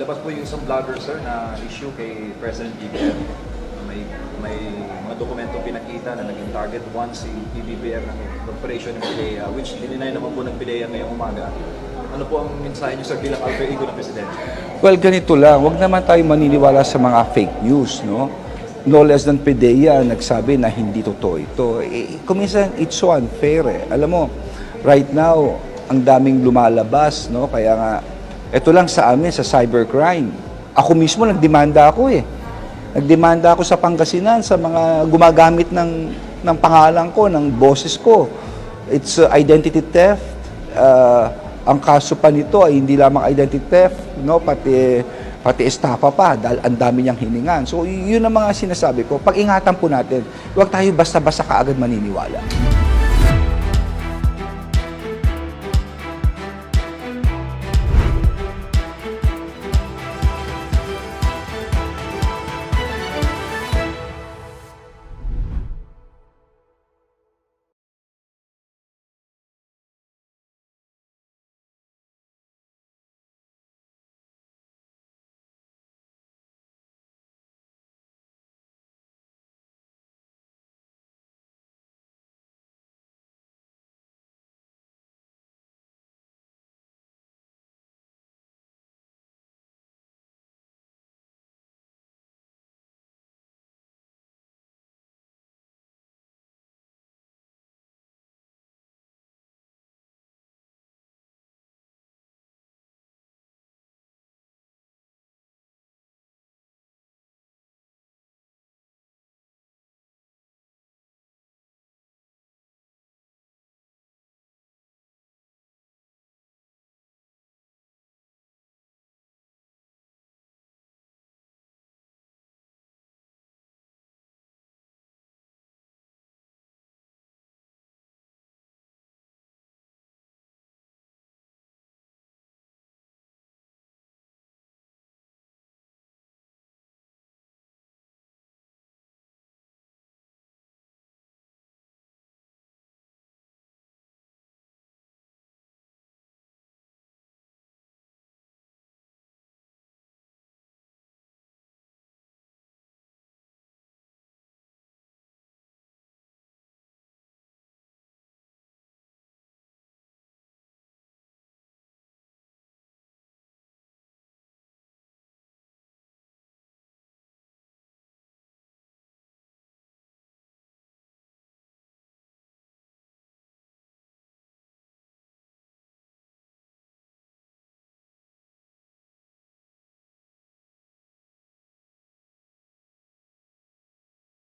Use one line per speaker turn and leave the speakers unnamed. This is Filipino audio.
nilabas po yung isang vlogger sir na issue kay President BBM. May may mga dokumento pinakita na naging target one si PBBM ng operation ng PIDEA which dininay naman po ng PIDEA ngayong umaga. Ano po ang mensahe niyo sir bilang alter ego ng Presidente?
Well, ganito lang. Huwag naman tayo maniniwala sa mga fake news, no? No less than PDEA nagsabi na hindi totoo ito. Eh, kuminsan, it's so unfair eh. Alam mo, right now, ang daming lumalabas, no? Kaya nga, ito lang sa amin, sa cybercrime. Ako mismo, nagdemanda ako eh. Nagdemanda ako sa Pangasinan sa mga gumagamit ng, ng pangalan ko, ng boses ko. It's uh, identity theft. Uh, ang kaso pa nito ay hindi lamang identity theft, no, pati pati estafa pa dahil ang dami niyang hiningan. So yun ang mga sinasabi ko. Pag-ingatan po natin, huwag tayo basta-basta kaagad maniniwala.